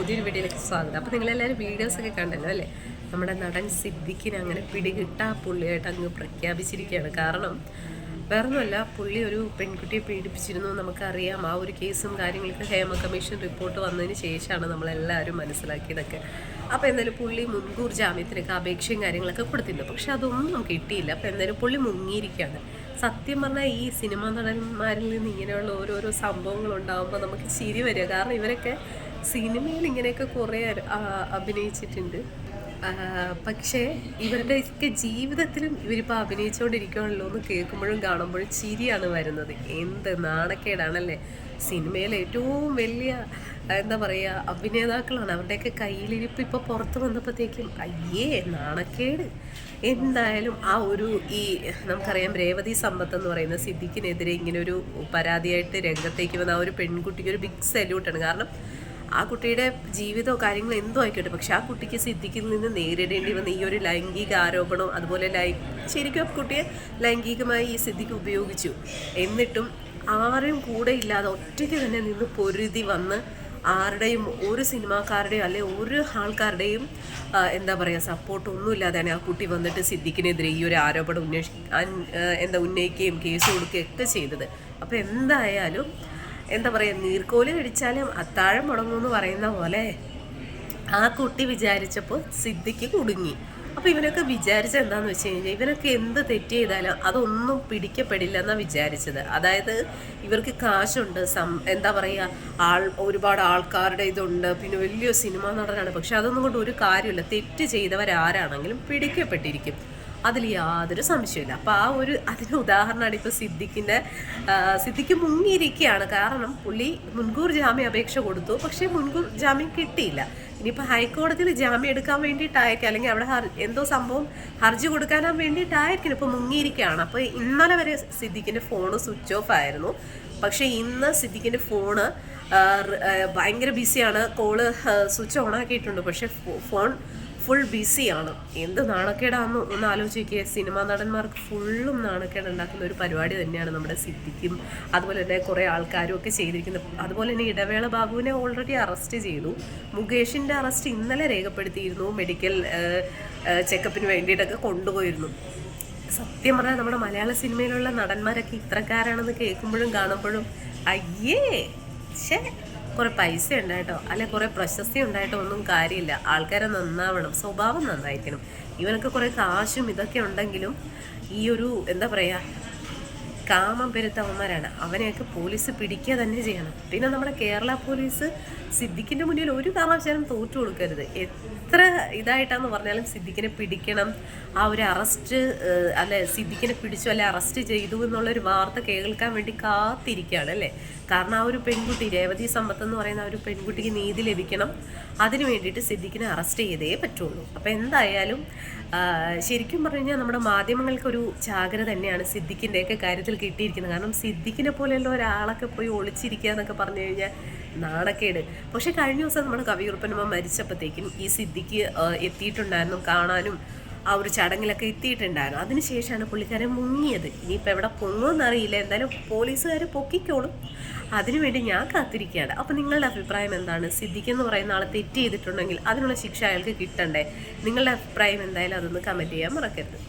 പുതിയൊരു വീഡിയോയിലേക്ക് സ്വാഗതം. അപ്പോൾ നിങ്ങളെല്ലാവരും വീഡിയോസൊക്കെ കണ്ടല്ലോ അല്ലേ? നമ്മുടെ നടൻ സിദ്ദിഖിനെ അങ്ങനെ പിടികിട്ടാ പുള്ളിയായിട്ട് അങ്ങ് പ്രഖ്യാപിച്ചിരിക്കുകയാണ്. കാരണം വേറൊന്നുമല്ല പുള്ളി ഒരു പെൺകുട്ടിയെ പീഡിപ്പിച്ചിരുന്നു നമുക്കറിയാം. ആ ഒരു കേസും കാര്യങ്ങളൊക്കെ ഹേമ കമ്മീഷൻ റിപ്പോർട്ട് വന്നതിന് ശേഷമാണ് നമ്മളെല്ലാവരും മനസ്സിലാക്കിയതൊക്കെ. അപ്പോൾ എന്തായാലും പുള്ളി മുൻകൂർ ജാമ്യത്തിനൊക്കെ അപേക്ഷയും കാര്യങ്ങളൊക്കെ കൊടുത്തിട്ടുണ്ട് പക്ഷെ അതൊന്നും കിട്ടിയില്ല. അപ്പോൾ എന്തായാലും പുള്ളി മുങ്ങിയിരിക്കുകയാണ്. സത്യം പറഞ്ഞാൽ ഈ സിനിമാ നടന്മാരിൽ നിന്ന് ഇങ്ങനെയുള്ള ഓരോരോ സംഭവങ്ങൾ ഉണ്ടാകുമ്പോൾ നമുക്ക് ചിരി വരിക. കാരണം ഇവരൊക്കെ സിനിമയിൽ ഇങ്ങനെയൊക്കെ കുറേ അഭിനയിച്ചിട്ടുണ്ട്. പക്ഷേ പക്ഷേ ഇവരുടെയൊക്കെ ജീവിതത്തിലും ഇവരിപ്പോൾ അഭിനയിച്ചുകൊണ്ടിരിക്കുകയാണല്ലോ എന്ന് കേൾക്കുമ്പോഴും കാണുമ്പോഴും ചിരിയാണ് വരുന്നത്. എന്ത് നാണക്കേടാണല്ലേ? സിനിമയിൽ ഏറ്റവും വലിയ എന്താ പറയുക അഭിനേതാക്കളാണ്. അവരുടെയൊക്കെ കയ്യിലിരിപ്പ് ഇപ്പോൾ പുറത്ത് വന്നപ്പോഴത്തേക്കും അയ്യേ നാണക്കേട്. എന്തായാലും ആ ഒരു ഈ നമുക്കറിയാം രേവതി സമ്പത്ത് എന്ന് പറയുന്ന സിദ്ദിഖിനെതിരെ ഇങ്ങനെ ഒരു പരാതിയായിട്ട് രംഗത്തേക്ക് വന്ന ആ ഒരു പെൺകുട്ടിക്ക് ഒരു ബിഗ് സല്യൂട്ടാണ് കാരണം ആ കുട്ടിയുടെ ജീവിതമോ കാര്യങ്ങളോ എന്തോ ആയിക്കോട്ടെ. പക്ഷെ ആ കുട്ടിക്ക് സിദ്ധിക്കിൽ നിന്ന് നേരിടേണ്ടി വന്ന ഈ ഒരു ലൈംഗിക ആരോപണം അതുപോലെ ലൈ ശരിക്കും ആ കുട്ടിയെ ലൈംഗികമായി ഈ സിദ്ധിക്ക് ഉപയോഗിച്ചു. എന്നിട്ടും ആരും കൂടെ ഇല്ലാതെ ഒറ്റയ്ക്ക് തന്നെ നിന്ന് പൊരുതി വന്ന് ആരുടെയും ഒരു സിനിമാക്കാരുടെയും അല്ലെ ഒരു ആൾക്കാരുടെയും എന്താ പറയുക സപ്പോർട്ട് ഒന്നും ഒന്നുമില്ലാതെയാണ് ആ കുട്ടി വന്നിട്ട് സിദ്ദിഖിനെതിരെ ഈ ഒരു ആരോപണം ഉന്നയിഷ് അൻ- എന്താ ഉന്നയിക്കുകയും കേസ് കൊടുക്കുകയും ഒക്കെ ചെയ്തത്. അപ്പോൾ എന്തായാലും എന്താ പറയുക നീർക്കോൽ കടിച്ചാലും അത്താഴം മുടങ്ങുമെന്ന് പറയുന്ന പോലെ ആ കുട്ടി വിചാരിച്ചപ്പോൾ സിദ്ധിക്ക് കുടുങ്ങി. അപ്പോൾ ഇവനൊക്കെ വിചാരിച്ചത് എന്താന്ന് വെച്ച് കഴിഞ്ഞാൽ ഇവനൊക്കെ എന്ത് തെറ്റ് ചെയ്താലും അതൊന്നും പിടിക്കപ്പെടില്ല എന്നാണ് വിചാരിച്ചത്. അതായത് ഇവർക്ക് കാശുണ്ട് സം എന്താ പറയുക ആൾ ഒരുപാട് ആൾക്കാരുടെ ഇതുണ്ട് പിന്നെ വലിയ സിനിമ നടനാണ്. പക്ഷെ അതൊന്നും കൊണ്ട് ഒരു കാര്യമില്ല തെറ്റ് ചെയ്തവരാരാണെങ്കിലും പിടിക്കപ്പെട്ടിരിക്കും. അതിൽ യാതൊരു സംശയമില്ല അപ്പോൾ ആ ഒരു അതിന് ഉദാഹരണമാണ് ഇപ്പോൾ സിദ്ദിഖിന്റെ സിദ്ദിഖ് മുങ്ങിയിരിക്കുകയാണ്. കാരണം പുള്ളി മുൻകൂർ ജാമ്യ അപേക്ഷ കൊടുത്തു. പക്ഷേ മുൻകൂർ ജാമ്യം കിട്ടിയില്ല. ഇനിയിപ്പോൾ ഹൈക്കോടതിയിൽ ജാമ്യം എടുക്കാൻ വേണ്ടിയിട്ടായിരിക്കും. അല്ലെങ്കിൽ അവിടെ എന്തോ സംഭവം ഹർജി കൊടുക്കാനാ വേണ്ടിയിട്ടായിരിക്കും ഇപ്പോൾ മുങ്ങിയിരിക്കുകയാണ്. അപ്പോൾ ഇന്നലെ വരെ സിദ്ദിഖിന്റെ ഫോണ് സ്വിച്ച് ഓഫ് ആയിരുന്നു. പക്ഷേ ഇന്ന് സിദ്ദിഖിന്റെ ഫോണ് ഭയങ്കര ബിസിയാണ്. കോൾ സ്വിച്ച് ഓൺ ആക്കിയിട്ടുണ്ട്. പക്ഷേ ഫോൺ ഫുൾ ബിസിയാണ്. എന്ത് നാണക്കേടാന്ന് ഒന്ന് ആലോചിക്കുക സിനിമാ നടന്മാർക്ക് ഫുള്ളും നാണക്കേട് ഉണ്ടാക്കുന്ന ഒരു പരിപാടി തന്നെയാണ് നമ്മുടെ സിദ്ധിക്കും അതുപോലെ തന്നെ കുറേ ആൾക്കാരും ഒക്കെ ചെയ്തിരിക്കുന്നത്. അതുപോലെ തന്നെ ഇടവേള ബാബുവിനെ ഓൾറെഡി അറസ്റ്റ് ചെയ്തു. മുകേഷിന്റെ അറസ്റ്റ് ഇന്നലെ രേഖപ്പെടുത്തിയിരുന്നു. മെഡിക്കൽ ചെക്കപ്പിന് വേണ്ടിയിട്ടൊക്കെ കൊണ്ടുപോയിരുന്നു. സത്യം പറഞ്ഞാൽ നമ്മുടെ മലയാള സിനിമയിലുള്ള നടന്മാരൊക്കെ ഇത്രക്കാരാണെന്ന് കേൾക്കുമ്പോഴും കാണുമ്പോഴും അയ്യേ! ഷേ കുറെ പൈസ ഉണ്ടായിട്ടോ അല്ലെ കുറെ പ്രശസ്തി ഉണ്ടായിട്ടോ ഒന്നും കാര്യമില്ല. ആൾക്കാരെ നന്നാവണം സ്വഭാവം നന്നായിരിക്കണം. ഇവനൊക്കെ കുറെ കാശും ഇതൊക്കെ ഉണ്ടെങ്കിലും ഈ ഒരു എന്താ പറയാ കാമം പെരുത്തവന്മാരാണ്. അവനെയൊക്കെ പോലീസ് പിടിക്കുക തന്നെ ചെയ്യണം. പിന്നെ നമ്മുടെ കേരള പോലീസ് സിദ്ദിഖിന്റെ മുന്നിൽ ഒരു കാരണവശാലും തോറ്റു കൊടുക്കരുത്. എത്ര ഇതായിട്ടാന്ന് പറഞ്ഞാലും സിദ്ദിഖിനെ പിടിക്കണം. ആ ഒരു അറസ്റ്റ് അല്ലെ സിദ്ദിഖിനെ പിടിച്ചു അല്ലെ അറസ്റ്റ് ചെയ്തു എന്നുള്ളൊരു വാർത്ത കേൾക്കാൻ വേണ്ടി കാത്തിരിക്കുകയാണ് അല്ലേ? കാരണം ആ ഒരു പെൺകുട്ടി രേവതി സമ്പത്ത് എന്ന് പറയുന്ന ആ ഒരു പെൺകുട്ടിക്ക് നീതി ലഭിക്കണം. അതിന് വേണ്ടിയിട്ട് സിദ്ദിഖിനെ അറസ്റ്റ് ചെയ്തേ പറ്റുള്ളൂ. അപ്പോൾ എന്തായാലും ശരിക്കും പറഞ്ഞു കഴിഞ്ഞാൽ നമ്മുടെ മാധ്യമങ്ങൾക്കൊരു ജാഗ്രത തന്നെയാണ് സിദ്ദിഖിന്റെയൊക്കെ കാര്യത്തിൽ കിട്ടിയിരിക്കുന്നത്. കാരണം സിദ്ദിഖിനെ പോലെയുള്ള ഒരാളൊക്കെ പോയി ഒളിച്ചിരിക്കുക എന്നൊക്കെ പറഞ്ഞു കഴിഞ്ഞാൽ നാണക്കേട്. പക്ഷേ കഴിഞ്ഞ ദിവസം നമ്മുടെ കവിയുറപ്പനമ്മ മരിച്ചപ്പോഴത്തേക്കും ഈ സിദ്ദിഖ് എത്തിയിട്ടുണ്ടായിരുന്നു കാണാനും ആ ഒരു ചടങ്ങിലൊക്കെ എത്തിയിട്ടുണ്ടായിരുന്നു. അതിനുശേഷമാണ് പുള്ളിക്കാരൻ മുങ്ങിയത്. ഇനിയിപ്പോൾ എവിടെ പൊങ്ങുമെന്ന് അറിയില്ല. എന്തായാലും പോലീസുകാർ പൊക്കിക്കോളും. അതിനുവേണ്ടി ഞാൻ കാത്തിരിക്കുകയാണ്. അപ്പോൾ നിങ്ങളുടെ അഭിപ്രായം എന്താണ്? സിദ്ദിഖ് എന്ന് പറയുന്ന ആളെ തെറ്റ് ചെയ്തിട്ടുണ്ടെങ്കിൽ അതിനുള്ള ശിക്ഷ അയാൾക്ക് കിട്ടണ്ടേ? നിങ്ങളുടെ അഭിപ്രായം എന്തായാലും അതൊന്ന് കമന്റ് ചെയ്യാൻ മറക്കരുത്.